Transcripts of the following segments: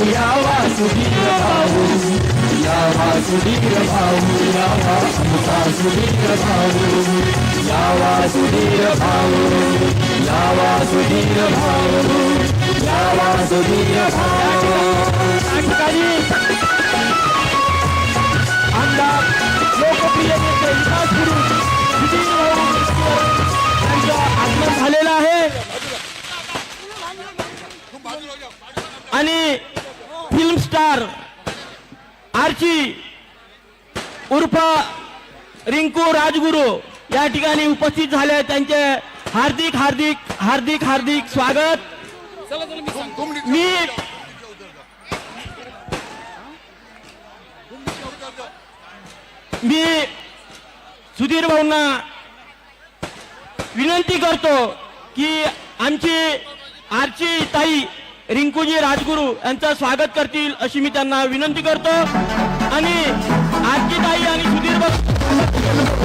यावा सुधीर भाऊ भाऊ आमचा सुधीर भाऊ भाऊ भाऊ भाऊ या आमदार लोकप्रिय नेते विकास गुरु यांचं आगमन झालेलं आहे आणि स्टार आर्ची उर्फ रिंकू राजगुरू या ठिकाणी उपस्थित झाले. त्यांचे हार्दिक हार्दिक हार्दिक हार्दिक स्वागत मी मी सुधीर भाऊंना विनंती करतो की आमची आरची ताई रिंकूजी राजगुरू यांचं स्वागत करतील अशी मी त्यांना विनंती करतो आणि आजची ताई आणि सुधीर भाऊ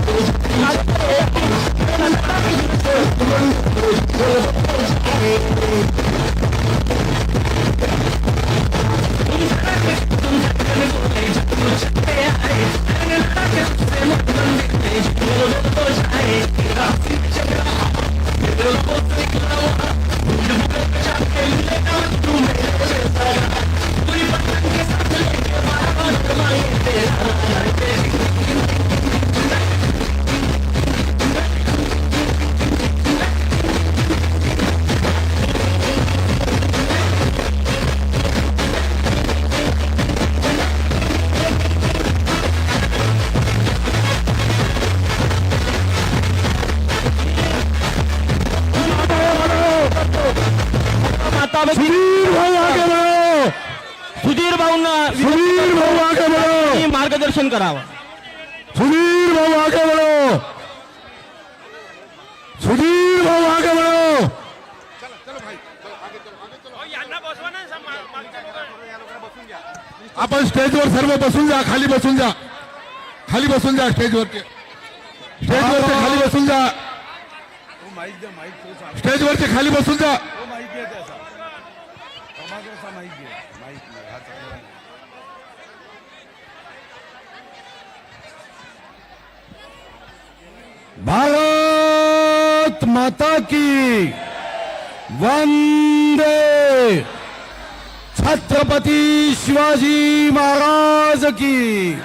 सुधीर भाऊ आगे बढ़ो। सुधीर भाऊंना सुधीर भाऊ आगे बढ़ो। मार्गदर्शन करावं. सुधीर भाऊ आगे बढ़ो। सुधीर भाऊ आगे बढ़ो। आपण स्टेजवर सर्व बसून जा खाली बसून जा. खाली बसून जा स्टेजवरती. स्टेजवरती खाली बसून जा. स्टेजवरती खाली बसून जा. भारत माता की वंदे. छत्रपती शिवाजी महाराज की.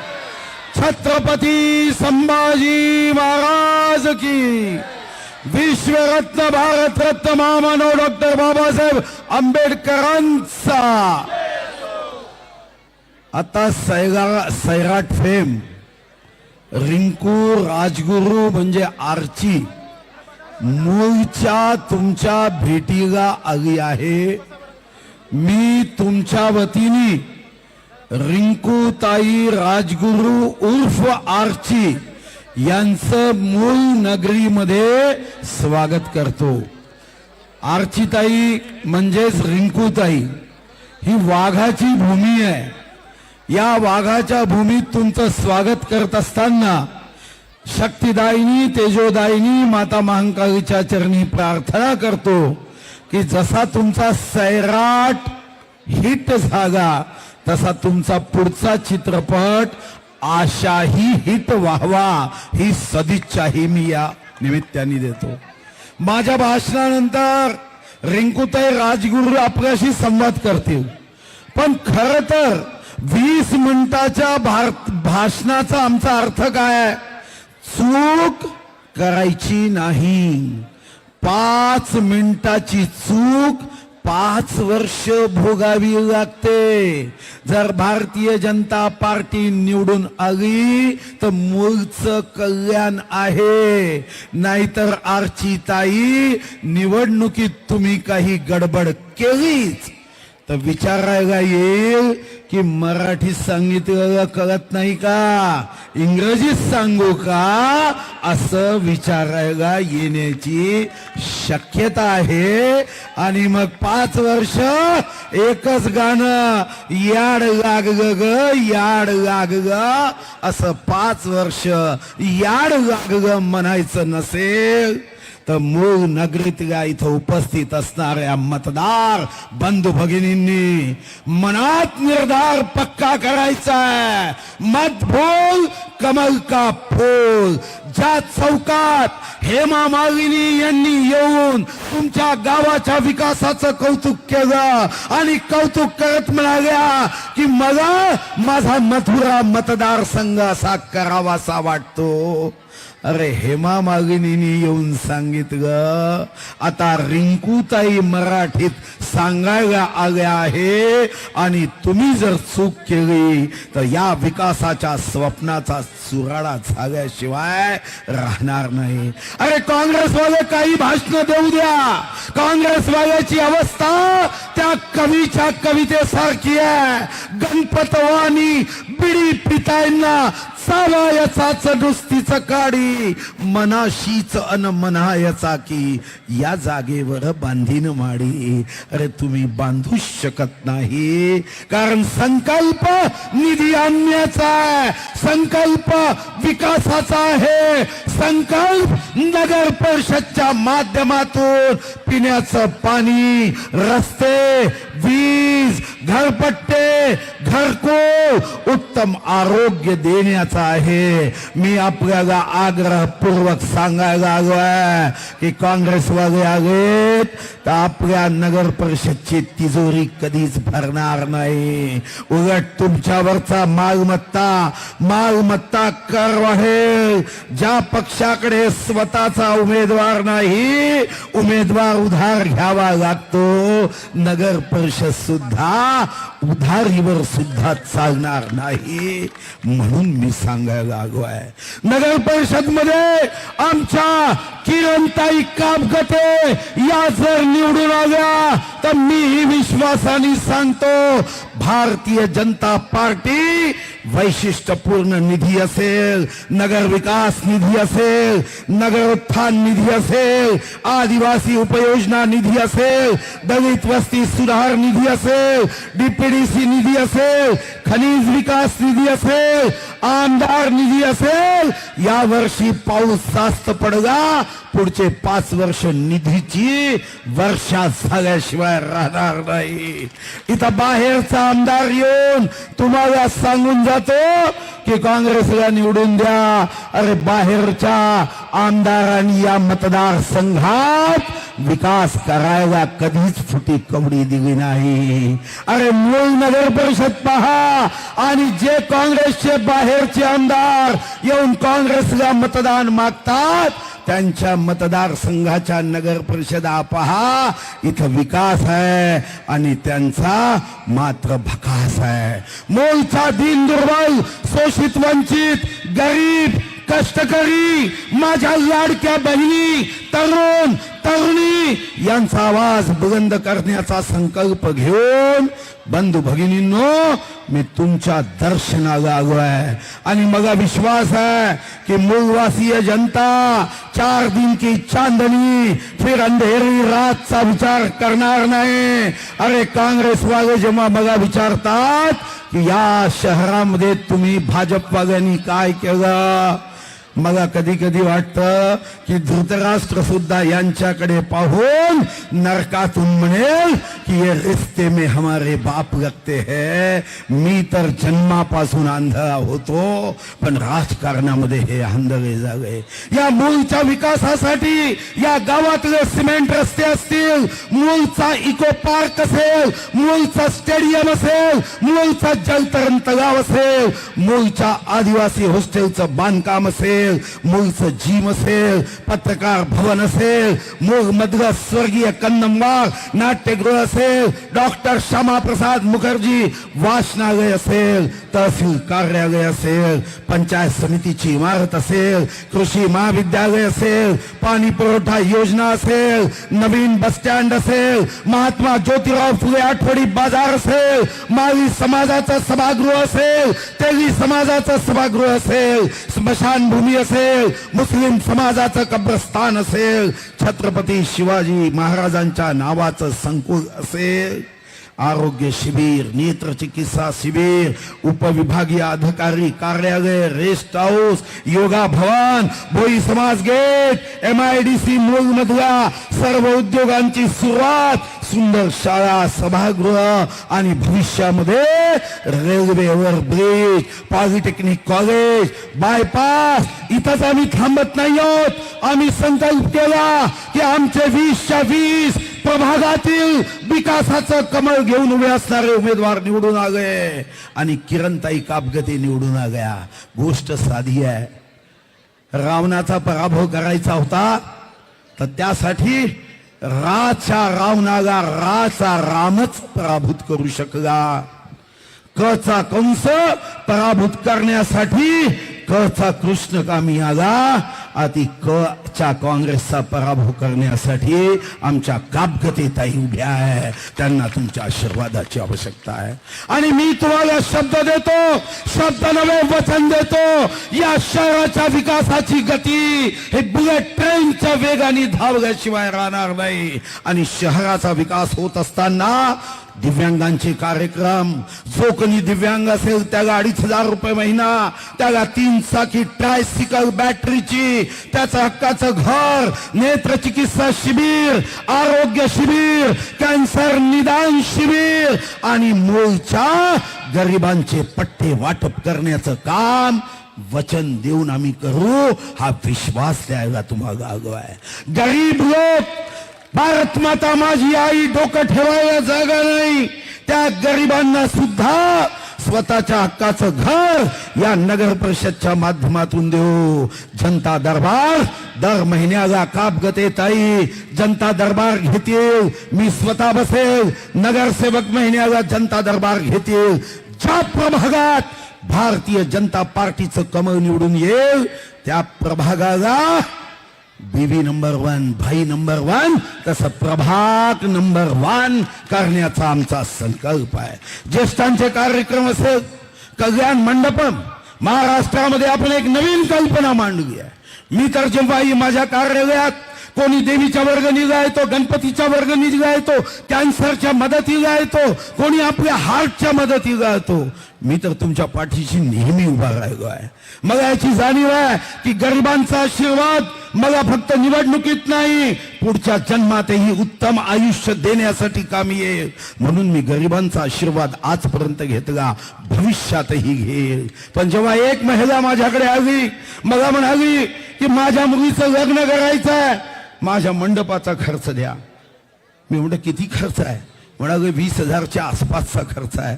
छत्रपती संभाजी महाराज की. विश्वरत्न भारतरत्न महामानव डॉक्टर बाबासाहेब आंबेडकरांचा. आता सैरा सैराट फेम रिंकू राजगुरू म्हणजे आर्ची मूळच्या तुमच्या भेटीला आली आहे. मी तुमच्या वतीने रिंकू ताई राजगुरू उर्फ आर्ची यांचं मूळ नगरीमध्ये स्वागत करतो. आर्चीताई म्हणजेच रिंकूताई ही वाघाची भूमी आहे. या वाघाच्या भूमीत तुमचं स्वागत करत असताना शक्तिदायिनी तेजोदायिनी माता महाकालीच्या चरणी प्रार्थना करतो की जसा तुमचा सैराट हिट झाला तसा तुमचा पुढचा चित्रपट आशाही हित व्हावा ही सदिच्छाही मी या निमित्ताने देतो. माझ्या भाषणानंतर रिंकूताई राजगुरू आपल्याशी संवाद करतील. पण खर तर वीस मिनिटाच्या भार- भाषणाचा आमचा अर्थ काय आहे? चूक करायची नाही. पाच मिनिटाची चूक पाच वर्ष भोगावी लागते. जर भारतीय जनता पार्टी निवडून आली तर मूळचं कल्याण आहे. नाहीतर आरची ताई निवडणुकीत तुम्ही काही गडबड केलीच. तर विचारायला येईल की मराठीत सांगितलेलं कळत नाही का? इंग्रजीत सांगू का? असं विचारायला येण्याची शक्यता आहे. आणि मग पाच वर्ष एकच गाणं याड लागलं ग याड लागलं असं पाच वर्ष याड लागलं म्हणायचं नसेल. तर मूळ नगरीतल्या इथं उपस्थित असणाऱ्या मतदार बंधू भगिनींनी मनात निर्धार पक्का करायचा मत फूल कमल का फूल? ज्या चौकात हेमा मालिनी यांनी येऊन तुमच्या गावाच्या विकासाचं कौतुक केलं आणि कौतुक करत म्हणाल्या की मला माझा मथुरा मतदारसंघ असा करावासा वाटतो. अरे हेमा मालिनीने येऊन सांगितलं आता रिंकूताई मराठीत सांगायला आल्या आहे आणि तुम्ही जर चूक केली तर या विकासाच्या स्वप्नाचा चुराडा झाल्याशिवाय राहणार नाही. अरे काँग्रेसवाले काही भाषण देऊ द्या. काँग्रेसवाल्याची अवस्था त्या कवीच्या कवितेसारखी आहे. गणपतवानी बिडी पितायना चालायचाच नुसतीच काडी मनाशीच अन मनायचा की या जागेवर बांधीन माडी. अरे तुम्ही बांधू शकत नाही. कारण संकल्प निधी आणण्याचा आहे. संकल्प विकासाचा आहे. संकल्प नगर परिषदच्या माध्यमातून पिण्याचं पाणी रस्ते वीज घरपट्टे घरकुल उत्तम आरोग्य देण्याचा आहे. मी आपल्याला आग्रहपूर्वक सांगायला आलोय की काँग्रेसवाले आलेत तर आपल्या नगर परिषदची तिजोरी कधीच भरणार नाही. उलट तुमच्यावरचा मालमत्ता मालमत्ता कर वाढेल ज्या पक्षाकडे स्वतःचा उमेदवार नाही उमेदवार उधार घ्यावा लागतो. नगर परिषद सुद्धा उधारीवर सुद्धा चालणार नाही म्हणून मी सांगायला आलो आहे नगर परिषदमध्ये आमच्या किरणताई कामकते या जर निवडून आल्या तर मी विश्वासाने सांगतो भारतीय जनता पार्टी, वैशिष्ट्यपूर्ण निधी असेल, नगर विकास निधि असेल, नगर उत्थान निधी असेल, आदिवासी उपयोजना निधि असेल, दलित वस्ती सुधार निधि असेल, डीपीडीसी निधि असेल खनिज विकास निधी असेल आमदार निधी असेल या वर्षी पाऊस जास्त पडगा पुढचे पाच वर्ष निधीची वर्षा झाल्याशिवाय राहणार नाही. इथं बाहेरचा आमदार येऊन तुम्हाला सांगून जातो की काँग्रेसला निवडून द्या. अरे बाहेरच्या आमदारांनी या मतदारसंघात विकास करायला कधीच फुटी कवडी दिली नाही. अरे मूळ नगर परिषद पहा. आणि जे काँग्रेसचे बाहेरचे आमदार येऊन काँग्रेसला मतदान मागतात त्यांच्या मतदारसंघाच्या नगर परिषदा पहा इथं विकास आहे आणि त्यांचा मात्र भकास आहे. मोलचा दिन दुर्बल शोषित वंचित गरीब कष्टकरी माझ्या लाडक्या बहिणी तरुण तरुणी यांचा आवाज बुलंद करण्याचा संकल्प घेऊन बंधू भगिनींनो मी तुमच्या दर्शनाला आलो आहे. आणि मला विश्वास आहे की मूलवासीय जनता चार दिन की चांदनी फिर अंधेरी रातचा विचार करणार नाही. अरे काँग्रेस वाले जेव्हा मला विचारतात की या शहरामध्ये तुम्ही भाजपवाल्यांनी काय केलं? मला कधी कधी वाटतं की धृतराष्ट्र सुद्धा यांच्याकडे पाहून नरकातून म्हणेल की ये रिश्ते में हमारे बाप लगते है. मी तर जन्मापासून आंधळा होतो पण राजकारणामध्ये हे आंधळे झाले या मूळच्या विकासासाठी या गावातले सिमेंट रस्ते असतील मूळचा इको पार्क असेल मूळचा स्टेडियम असेल मूळचा जलतरण तलाव असेल मूळच्या आदिवासी हॉस्टेलचं बांधकाम असेल असेल मूळचं जिम असेल पत्रकार भवन असेल मूळ मधलं स्वर्गीय कन्नमवार नाट्यगृह असेल डॉक्टर श्यामाप्रसाद मुखर्जी वाचनालय असेल तहसील कार्यालय असेल पंचायत समितीची इमारत असेल कृषी महाविद्यालय असेल पाणी पुरवठा योजना असेल नवीन बस स्टँड असेल महात्मा ज्योतिराव फुले आठवडी बाजार असेल माळी समाजाचं सभागृह असेल तेली समाजाचं सभागृह असेल स्मशानभूमी असेल मुस्लिम समाजाचं कब्रस्तान असेल छत्रपती शिवाजी महाराजांच्या नावाचं संकुल असेल. आरोग्य शिबिर नेत्र चिकित्सा शिबिर उपविभागीय अधिकारी कार्यालय रेस्ट हाऊस योगा भवन भोई समाज gate M I D C मूळ मधल्या सर्व उद्योगांची सुरुवात सुंदर शाळा सभागृह आणि भविष्यामध्ये रेल्वेवर ब्रिज पॉलिटेक्निक कॉलेज बायपास इथंच आम्ही थांबत नाही आहोत. आम्ही संकल्प केला की आमचे वीसच्या वीस प्रभागातील विकासाचं कमळ घेऊन उभे असणारे उमेदवार निवडून आले आणि किरणताई कापगते निवडून आल्या गोष्ट साधी आहे. रावणाचा पराभव करायचा होता तर त्यासाठी राचा रावणाला राचा रामच पराभूत करू शकला. कचा कंस पराभूत करण्यासाठी कचा कृष्ण कामी आला. आधी क च्या काँग्रेसचा पराभव करण्यासाठी आमच्या कापगतेताई उभ्या आहे. त्यांना तुमच्या आशीर्वादाची आवश्यकता आहे. आणि मी तुम्हाला शब्द देतो शब्द नवे वचन देतो. या शहराच्या विकासाची गती हे बुलेट ट्रेनच्या वेगाने धावल्याशिवाय राहणार नाही. आणि शहराचा विकास होत असताना दिव्यांगांचे कार्यक्रम. जो कोणी दिव्यांग असेल त्याला अडीच हजार रुपये महिना त्याला तीन चाकी ट्रायसिकल बॅटरीची त्याचं हक्काचं घर नेत्र चिकित्सा शिबिर आरोग्य शिबिर कॅन्सर निदान शिबिर आणि मूळच्या गरिबांचे पट्टे वाटप करण्याचं काम वचन देऊन आम्ही करू. हा विश्वास द्यायला तुम्हाला आलो आहे. गरीब लोक भारत माता माझी आई डोकं ठेवायला जागा नाही. त्या गरिबांना सुद्धा स्वतःच्या हक्काचं घर या नगर परिषदच्या माध्यमातून देऊ. जनता दरबार दर महिन्याला कापगते ताई. जनता दरबार घेतील मी स्वतः बसेल. नगरसेवक महिन्याला जनता दरबार घेतील. ज्या प्रभागात भारतीय जनता पार्टीचं कमळ निवडून येईल त्या प्रभागाला बीबी नंबर वन भाई नंबर वन तसं प्रभात नंबर वन करण्याचा आमचा संकल्प आहे. ज्येष्ठांचे कार्यक्रम असेल कल्याण मंडपम महाराष्ट्रामध्ये आपण एक नवीन कल्पना मांडूया. मी तर जेव्हाही माझ्या कार्यालयात कोणी देवीच्या वर्गणीला येतो गणपतीच्या वर्गणीला येतो कॅन्सरच्या मदतीला येतो कोणी आपल्या हार्टच्या मदतीला येतो मी तर तुमच्या पाठीशी नेहमी उभा राहिलो आहे. मला याची जाणीव आहे की गरिबांचा आशीर्वाद मला फक्त निवडणुकीत नाही पुढच्या जन्मातही उत्तम आयुष्य देण्यासाठी कामी येईल. म्हणून मी गरिबांचा आशीर्वाद आजपर्यंत घेतला भविष्यातही घेईल. पण जेव्हा एक महिला माझ्याकडे आली मला म्हणाली की माझ्या मुलीचं लग्न करायचं आहे माझ्या मंडपाचा खर्च द्या. मी म्हणतो किती खर्च आहे? म्हणाले वीस हजारच्या आसपासचा खर्च आहे.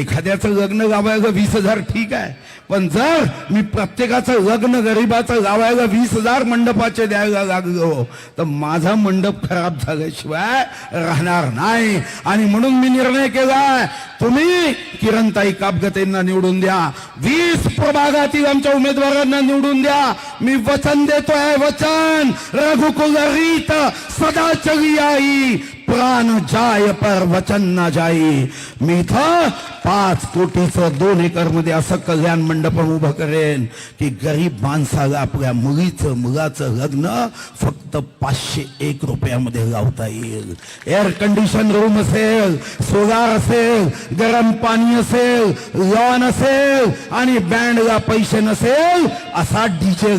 एखाद्याचं लग्न लावायचं वीस हजार ठीक आहे. पण जर मी प्रत्येकाचं लग्न गरीबाचं लावायला वीस हजार मंडपाचे द्यायला लागलो तर माझा मंडप खराब झाल्याशिवाय राहणार नाही. आणि म्हणून मी निर्णय केलाय तुम्ही किरणताई कापगतेंना निवडून द्या. वीस प्रभागातील आमच्या उमेदवारांना निवडून द्या. मी वचन देतोय वचन. रघुकुल रीत सदा चली आई प्राण जाय पर वचन ना जाई. मी इथं पाच कोटीचं दोन एकरमध्ये असं कल्याण मंडप उभं करेन की गरीब माणसाला आपल्या मुलीचं मुलाचं लग्न फक्त पाचशे एक रुपयामध्ये लावता येईल. एअर कंडिशन रूम असेल सोलार असेल गरम पाणी असेल लॉन असेल आणि बँडला पैसे नसेल असा डीजे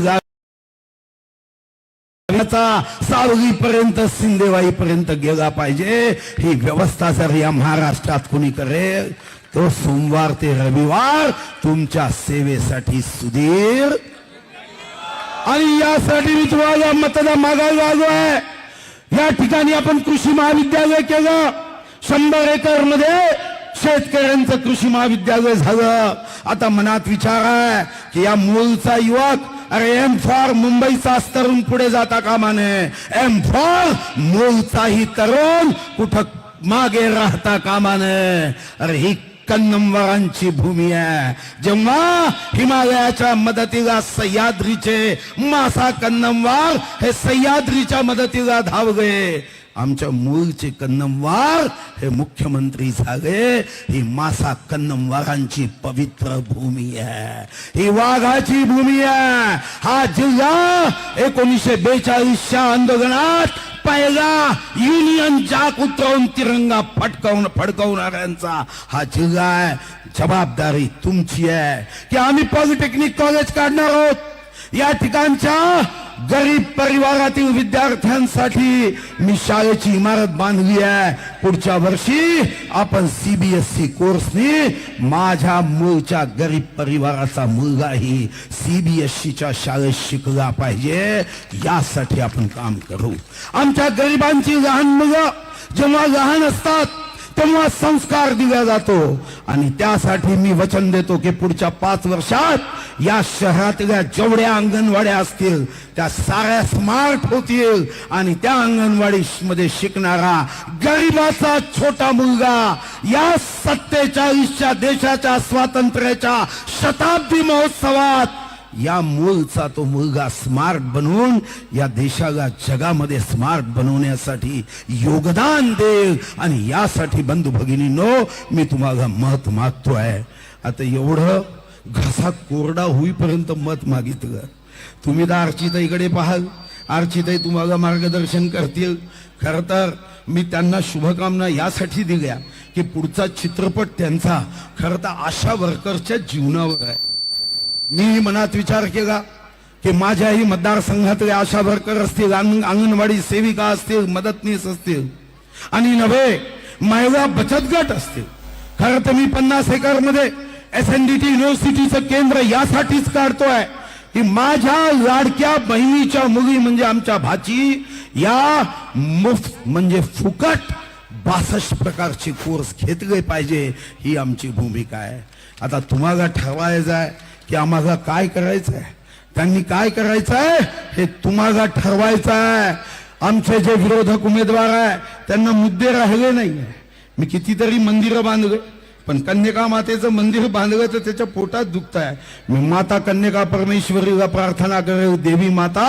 सावलीपर्यंत सिंदेवाईपर्यंत गेला पाहिजे. ही व्यवस्था जर या महाराष्ट्रात कोणी करेल तो सोमवार ते रविवार तुमच्या सेवेसाठी सुधीर. आणि यासाठी मी तुम्हाला मतदान मागायला आलो आहे या ठिकाणी आपण कृषी महाविद्यालय केलं. शंभर एकरमध्ये शेतकऱ्यांचं कृषी महाविद्यालय झालं. आता मनात विचार आहे की या मूलचा युवक अरे एम फॉर मुंबईचा तरुण पुढे जाता कामा नये एम फॉर मूळचाही तरुण कुठं मागे राहता कामा नये अरे ही कन्नंवरांची भूमी आहे. जेव्हा हिमालयाच्या मदतीला सह्याद्रीचे मासा कन्नंवार हे सह्याद्रीच्या मदतीला धाव गये आमच्या मूळचे कन्नमवार हे मुख्यमंत्री झाले. ही मासा कन्नमवारांची पवित्र भूमी आहे. ही वाघाची भूमी आहे. हा जिल्हा एकोणीसशे बेचाळीसच्या आंदोलनात पहिला युनियन जाक उतरवून तिरंगा फटकावून फडकवणाऱ्यांचा हा जिल्हा आहे. जबाबदारी तुमची आहे. की आम्ही पॉलिटेक्निक कॉलेज काढणार आहोत. या ठिकाणच्या गरीब परिवारातील विद्यार्थ्यांसाठी मी शाळेची इमारत बांधली आहे. पुढच्या वर्षी आपण सीबीएसई कोर्सनी माझ्या मूळच्या गरीब परिवाराचा मुलगाही सीबीएसईच्या शाळेत शिकला पाहिजे. यासाठी आपण काम करू. आमच्या गरिबांची लहान मुलं जेव्हा लहान असतात तेव्हा संस्कार दिला जातो. आणि त्यासाठी मी वचन देतो की पुढच्या पाच वर्षात या शहरातल्या जेवढ्या अंगणवाड्या असतील त्या साऱ्या स्मार्ट होतील. आणि त्या अंगणवाडी मध्ये शिकणारा गरिबाचा छोटा मुलगा या सत्तेचाळीसच्या देशाच्या स्वातंत्र्याच्या शताब्दी महोत्सवात या मूळचा तो मुलगा स्मार्ट बनवून या देशाला जगामध्ये स्मार्ट बनवण्यासाठी योगदान देईल. आणि यासाठी बंधू भगिनींनो मी तुम्हाला मत मागतोय. आता एवढं घसा कोरडा होईपर्यंत मत मागितलं. तुम्ही तर अर्चिताईकडे पाहाल. अर्चिताई तुम्हाला मार्गदर्शन करतील. खरं तर मी त्यांना शुभकामना यासाठी दिल्या की पुढचा चित्रपट त्यांचा खरं तर आशा वर्करच्या जीवनावर आहे. मी मनात विचार केला की माझ्याही मतदारसंघातले आशा वर्कर असतील अंगणवाडी सेविका असतील मदतनीस असतील. आणि नव्हे महिला बचत गट असतील. खरं तर मी पन्नास एकरमध्ये एस एन डी टी युनिव्हर्सिटीचं केंद्र यासाठीच काढतोय की माझ्या लाडक्या बहिणीच्या मुली म्हणजे आमच्या भाची या मुफ्त म्हणजे फुकट बासष्ट प्रकारचे कोर्स घेतले पाहिजे ही आमची भूमिका आहे. आता तुम्हाला ठरवायचं आहे की आम्हाला काय करायचं आहे त्यांनी काय करायचं आहे हे तुम्हाला ठरवायचं आहे आमचे जे विरोधक उमेदवार आहे त्यांना मुद्दे राहिले नाही मी कितीतरी मंदिरं बांधले पण कन्यका मातेचं मंदिर बांधलं तर त्याच्या पोटात दुखत आहे मी माता कन्यका परमेश्वरीला प्रार्थना करेल देवी माता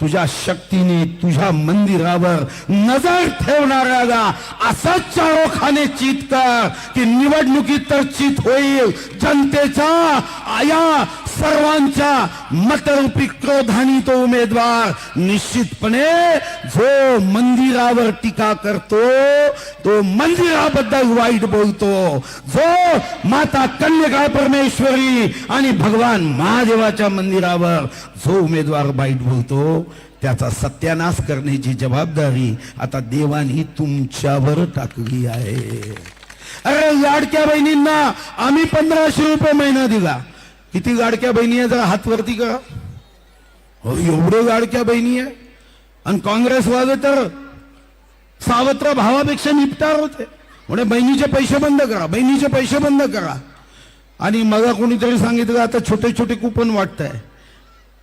तुझ्या शक्तीने तुझ्या मंदिरावर नजर ठेवणाऱ्याला असा चारोखाने चित कर की निवडणुकीत तर चित होईल. जनतेच्या आया सर्वांच्या मतरूपी क्रोधानी तो उमेदवार निश्चितपणे जो मंदिरावर टीका करतो तो मंदिराबद्दल वाईट बोलतो. जो माता कन्यका परमेश्वरी आणि भगवान महादेवाच्या मंदिरावर जो उमेदवार वाईट बोलतो त्याचा सत्यानाश करण्याची जबाबदारी आता देवानी तुमच्यावर टाकली आहे. अरे लाडक्या बहिणींना आम्ही पंधराशे रुपये महिना दिला. किती गाडक्या बहिणी आहे जरा हात वरती करा. हो एवढे गाडक्या बहिणी आहे. आणि काँग्रेस वाले तर सावत्र भावापेक्षा निपटार होते. म्हणे बहिणीचे पैसे बंद करा बहिणीचे पैसे बंद करा. आणि मला कोणीतरी सांगितलं आता छोटे छोटे कुपन वाटत आहे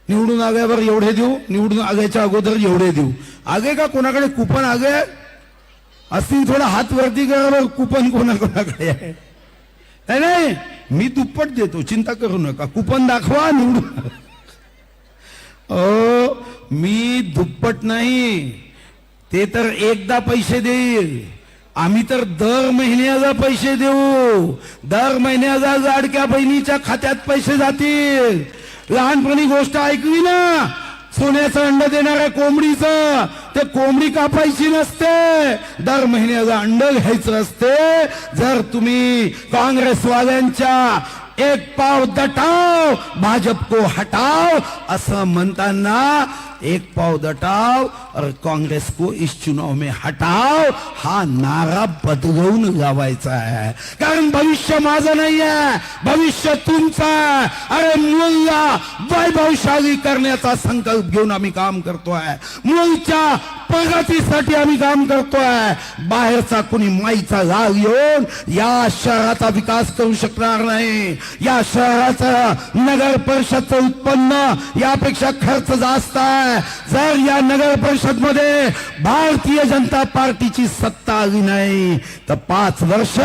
निवडून आल्यावर एवढे देऊ निवडून आल्याच्या अगोदर एवढे देऊ. आगे का कोणाकडे कुपन आगे? असतील थोडा हात वरती करा कुपन कोणाकोणाकडे आहे? नाही, नाही. मी दुप्पट देतो. चिंता करू नका. कुपन दाखवा निवड मी दुप्पट नाही. ते तर एकदा पैसे देईल. आम्ही तर दर महिन्याला पैसे देऊ. दर महिन्याला लाडक्या बहिणीच्या खात्यात पैसे जातील. लहानपणी गोष्ट ऐकली ना. सोन्याचं अंड देणाऱ्या कोंबडीचं. ते कोंबडी कापायची नसते. दर महिन्याचा अंड घ्यायचं असते. जर तुम्ही काँग्रेसवाल्यांच्या एक पाव दटाव भाजप को हटाव असं म्हणताना एक पाव दटाव और कांग्रेस को इस चुनाव में हटाव हा नारा बदलवून लावायचा आहे. कारण भविष्य माझं नाही आहे भविष्य तुमचं आहे. अरे मुलगा वैभवशाली करण्याचा संकल्प घेऊन आम्ही काम करतोय. मुलच्या प्रगतीसाठी आम्ही काम करतोय. बाहेरचा कुणी माईचा लाल येऊन या शहराचा विकास करू शकणार नाही. या शहराचं नगर परिषदचं उत्पन्न यापेक्षा खर्च जास्त आहे. जर या नगर परिषदमध्ये भारतीय जनता पार्टीची सत्ता आली नाही तर पाच वर्ष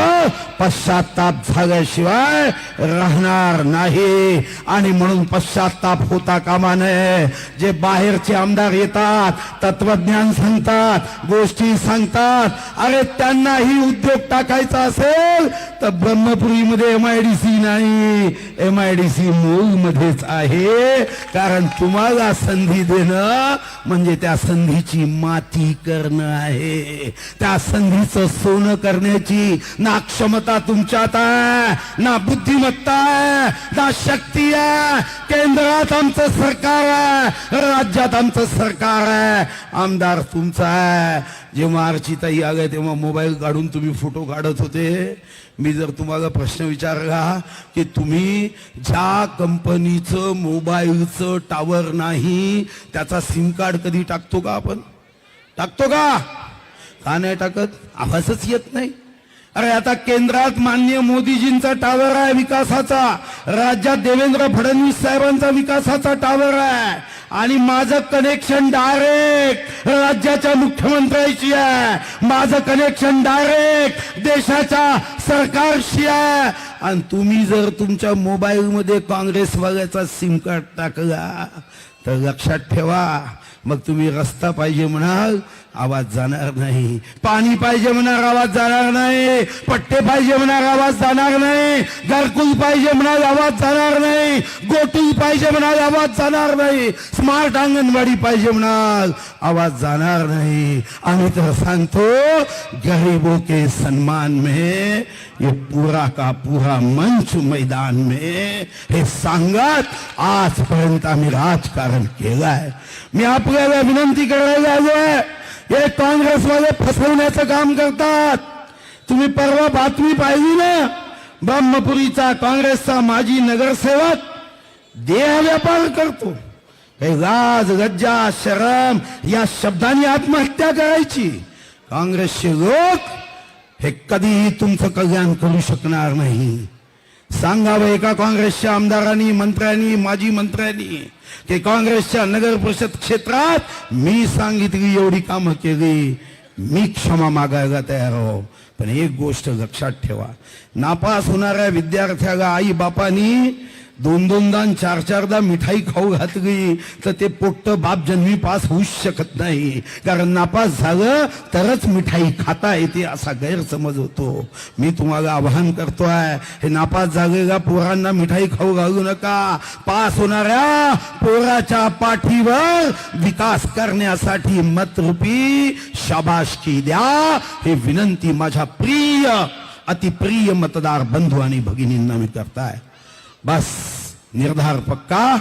पश्चाताप झाल्याशिवाय राहणार नाही. आणि म्हणून पश्चाताप होता कामा नये. जे बाहेरचे आमदार येतात तत्वज्ञान सांगतात गोष्टी सांगतात अरे त्यांनाही उद्योग टाकायचा असेल तर ब्रह्मपुरीमध्ये एम आय डी सी नाही. एम आय डी सी मूळ मध्येच आहे. कारण तुम्हाला संधी देणं म्हणजे त्या संधीची माती करणं आहे. त्या संधीचं सोनं करण्याची ना क्षमता तुमच्यात आहे ना बुद्धिमत्ता आहे ना शक्ती आहे. केंद्रात आमचं सरकार आहे राज्यात आमचं सरकार आहे. आमदार तुमचा आहे. जेव्हा अर्चिताई आल्या तेव्हा मोबाईल काढून तुम्ही फोटो काढत होते. मी जर तुम्हाला प्रश्न विचारला की तुम्ही ज्या कंपनीचं मोबाईलचं टावर नाही त्याचा सिम कार्ड कधी टाकतो का आपण? टाकतो का? का नाही टाकत? आवाजच येत नाही. अरे आता केंद्रात मान्य मोदीजींचा टावर आहे विकासाचा. राज्यात देवेंद्र फडणवीस साहेबांचा विकासाचा टावर आहे. आणि माझं कनेक्शन डायरेक्ट राज्याच्या मुख्यमंत्र्याशी आहे. माझं कनेक्शन डायरेक्ट देशाच्या सरकारशी आहे. आणि तुम्ही जर तुमच्या मोबाईलमध्ये काँग्रेसवाल्याचा सिम कार्ड टाकला तर लक्षात ठेवा. मग तुम्ही रस्ता पाहिजे म्हणाल आवाज जाणार नाही. पाणी पाहिजे म्हणणार आवाज जाणार नाही. पट्टे पाहिजे म्हणणार आवाज जाणार नाही. घरकुल पाहिजे म्हणाल आवाज जाणार नाही. गोटूल पाहिजे म्हणाल आवाज जाणार नाही. स्मार्ट अंगणवाडी पाहिजे म्हणाल आवाज जाणार नाही. आम्ही तर सांगतो गरीबों के सन्मान में ये पूरा का पूरा मंच मैदान में हे सांगत आजपर्यंत आम्ही राजकारण केलंय. मी आपल्याला विनंती करायला आलोय हे काँग्रेसवाले फसवण्याचं काम करतात. तुम्ही परवा बातमी पाहिली ना? ब्रह्मपुरीचा काँग्रेसचा माजी नगरसेवक देह व्यापार करतो. हे लाज लज्जा शरम या शब्दांनी आत्महत्या करायची. काँग्रेसचे लोक हे कधीही तुमचं कल्याण करू शकणार नाही. सांगावं एका काँग्रेसच्या आमदारांनी मंत्र्यांनी माजी मंत्र्यांनी की काँग्रेसच्या नगर परिषद क्षेत्रात मी सांगितली एवढी कामं केली. मी क्षमा मागायला तयार हो. पण एक गोष्ट लक्षात ठेवा. नापास होणाऱ्या विद्यार्थ्याला आई बापानी दोन दोनदा चार चारदा मिठाई खाऊ घातली तर ते पोट्ट बाप जन्मी पास होऊच शकत नाही. कारण नापास झालं तरच मिठाई खाता येते असा गैरसमज होतो. मी तुम्हाला आवाहन करतोय हे नापास झालेल्या पोरांना मिठाई खाऊ घालू नका. पास होणाऱ्या पोराच्या पाठीवर विकास करण्यासाठी मतरूपी शाबाशकी द्या हे विनंती माझ्या प्रिय अतिप्रिय मतदार बंधू आणि भगिनींना मी करताय. बस निर्धार पक्का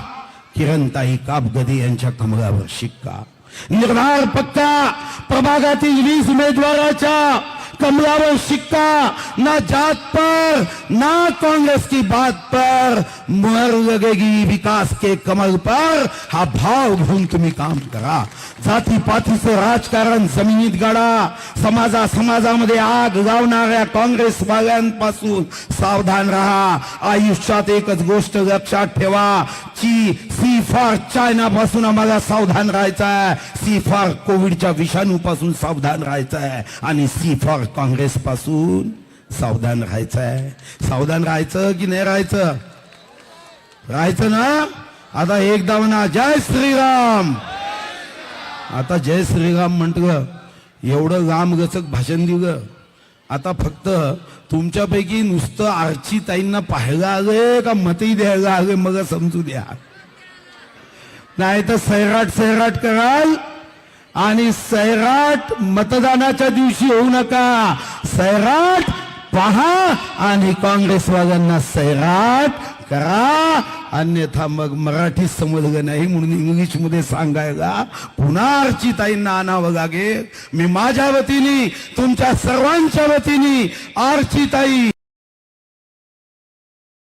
किरणताई कापगदे यांच्या कमळावर शिक्का. निर्धार पक्का प्रभागातील वीस उमेदवाराच्या कमलावर शिक्का. ना जात पर ना कांग्रेस की बात पर मुहर लगेगी विकास के कमल पर. हा भाव घेऊन तुम्ही काम करा. जाती पातीचं राजकारण जमिनीत गाडा. समाजा समाजामध्ये आग लावणाऱ्या काँग्रेस वाल्यांपासून सावधान राहा. आयुष्यात एकच गोष्ट लक्षात ठेवा. ची सी फॉर चायना पासून आम्हाला सावधान राहायचं आहे. सी फॉर कोविडच्या विषाणू पासून सावधान राहायचं आहे. आणि सी फॉर काँग्रेस पासून सावधान राहायचं आहे. सावधान राहायचं की नाही राहायचं? राहायचं ना? आता एकदा म्हणा जय श्रीराम! आता जय श्रीराम म्हटलं एवढं रामगचक भाषण भाषण दिलं. आता फक्त तुमच्यापैकी नुसतं आरची ताईंना पाहायला आलंय का मतही द्यायला आले मग समजू द्या. नाही तर सैराट सैराट कराल आणि सैराट मतदानाच्या दिवशी होऊ नका. सैराट पहा आणि काँग्रेसवाल्यांना सैराट करा. अन्यथा मग मराठी समजलं नाही म्हणून इंग्लिशमध्ये सांगायला. पुन्हा अर्चिताईंना आणावं लागेल? मी माझ्या वतीने तुमच्या सर्वांच्या वतीने अर्चिताई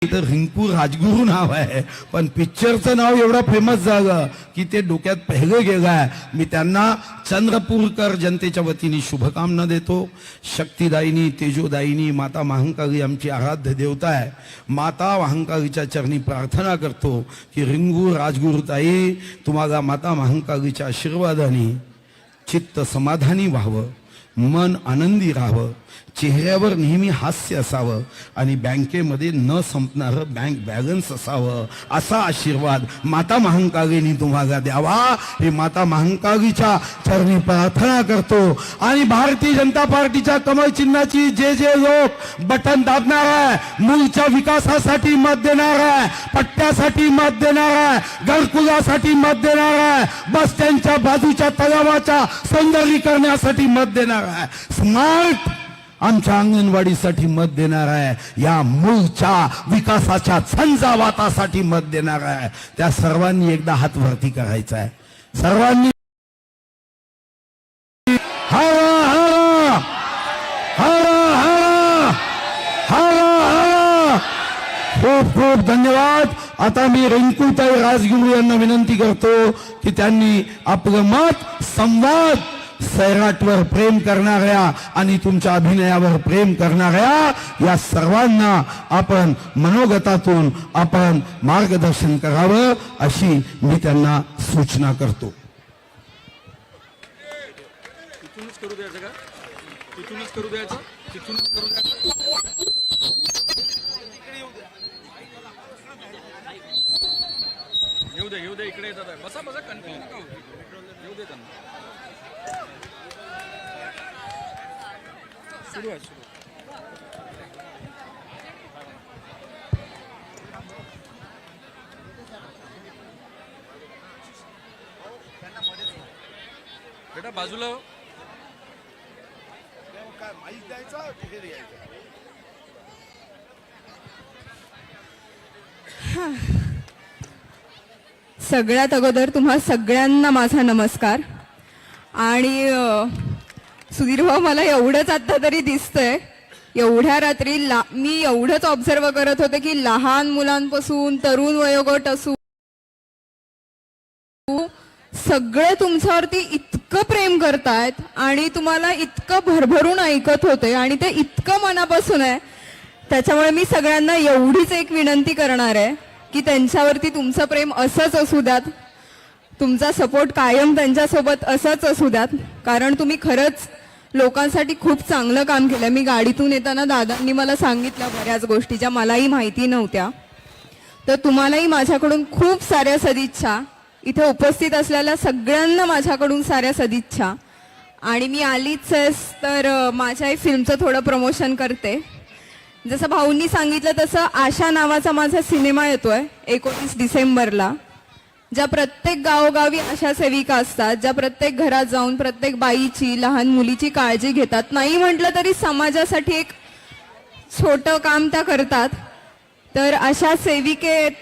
तर रिंकू राजगुरू नाव आहे. पण पिक्चरचं नाव एवढं फेमस झालं. की ते डोक्यात पहिलं आहे. मी त्यांना चंद्रपूरकर जनतेच्या वतीने शुभकामना देतो. शक्तिदायिनी तेजोदायिनी माता महांकाळी आमची आराध्य देवता आहे. माता महांकाळीच्या चरणी प्रार्थना करतो की रिंगू राजगुरुताई तुम्हाला माता महांकाळीच्या आशीर्वादाने चित्त समाधानी व्हावं मन आनंदी राहावं. चेहऱ्यावर नेहमी हास्य असावं आणि बँकेमध्ये न संपणारं बँक बॅलन्स असावं असा आशीर्वाद माता महांकागीनी तुम्हाला द्यावा. हे माता महांकागीच्या चरणी प्रार्थना करतो. आणि भारतीय जनता पार्टीच्या कमळ चिन्हाची जे जे लोक बटन दाबणार आहे मूळच्या विकासासाठी मत देणार आहे पट्ट्यासाठी मत देणार आहे घरकुलासाठी मत देणार आहे बस स्टँडच्या बाजूच्या तलावाच्या सौंदर्यीकरणासाठी मत देणार आहे. स्मार्ट आमच्या अंगणवाडीसाठी मत देणार आहे. या मूळच्या विकासाच्या झंझावातासाठी मत देणार आहे. त्या सर्वांनी एकदा हात वरती करायचा आहे. सर्वांनी खूप खूप धन्यवाद. आता मी रेंकुताई राजगुरू यांना विनंती करतो की त्यांनी आपलं मत संवाद सैराटवर प्रेम करणाऱ्या आणि तुमच्या अभिनयावर प्रेम करणाऱ्या या सर्वांना आपण मनोगतातून आपण मार्गदर्शन करावं अशी मी त्यांना सूचना करतो. करू द्यायचं का? तिथूनच करू द्यायचं? तिथूनच करू द्यायचं? येऊ दे येऊ दे इकडे येतात. बसा बसा कंटिन्यू येऊ दे त्यांना. सुरू आहे सुरू बेटा बाजूला हो. सगळ्यात अगोदर तुम्हा सगळ्यांना माझा नमस्कार आणि अ, सुधीर भाऊ मला एवढंच आता तरी दिसतंय. एवढ्या रात्री ला मी एवढंच ऑब्झर्व करत होते की लहान मुलांपासून तरुण वयोगट असू सगळे तुमच्यावरती इतकं प्रेम करतायत आणि तुम्हाला इतकं भरभरून ऐकत होते आणि ते इतकं मनापासून आहे. त्याच्यामुळे मी सगळ्यांना एवढीच एक विनंती करणार आहे की त्यांच्यावरती तुमचं प्रेम असंच असू द्यात. तुमचा सपोर्ट कायम त्यांच्यासोबत असंच असू द्यात. कारण तुम्ही खरंच लोकांसाठी खूप चांगलं काम केलं मी गाडीतून येताना दादांनी मला सांगितलं बऱ्याच गोष्टी ज्या मलाही माहिती नव्हत्या. तर तुम्हालाही माझ्याकडून खूप साऱ्या सदिच्छा. इथे उपस्थित असलेल्या सगळ्यांना माझ्याकडून साऱ्या सदिच्छा. आणि मी आलीच आहेस तर माझ्याही फिल्मचं थोडं प्रमोशन करते. जसं भाऊंनी सांगितलं तसं आशा नावाचा माझा सिनेमा येतो आहे एकोणीस डिसेंबरला. ज्या प्रत्येक गावोगावी अशा सेविका असतात ज्या प्रत्येक घरात जाऊन प्रत्येक बाईची लहान मुलीची काळजी घेतात नाही म्हटलं तरी समाजासाठी एक छोटं काम त्या करतात. तर अशा सेविकेच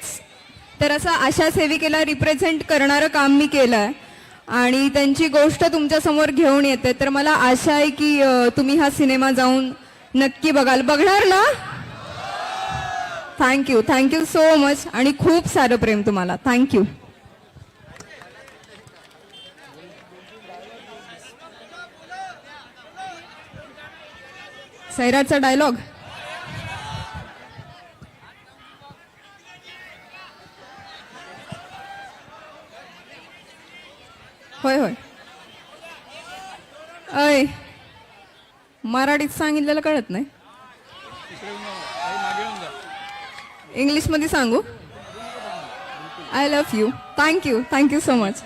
तर असं अशा सेविकेला रिप्रेझेंट करणारं काम मी केलं आहे आणि त्यांची गोष्ट तुमच्यासमोर घेऊन येते. तर मला आशा आहे की तुम्ही हा सिनेमा जाऊन नक्की बघाल. बघणार ना? थँक्यू थँक्यू सो मच आणि खूप सारं प्रेम तुम्हाला. थँक्यू सैराटचा डायलॉग होय होय. अय मराठीत सांगितलेलं कळत नाही. इंग्लिशमध्ये सांगू. I love you thank you thank you so much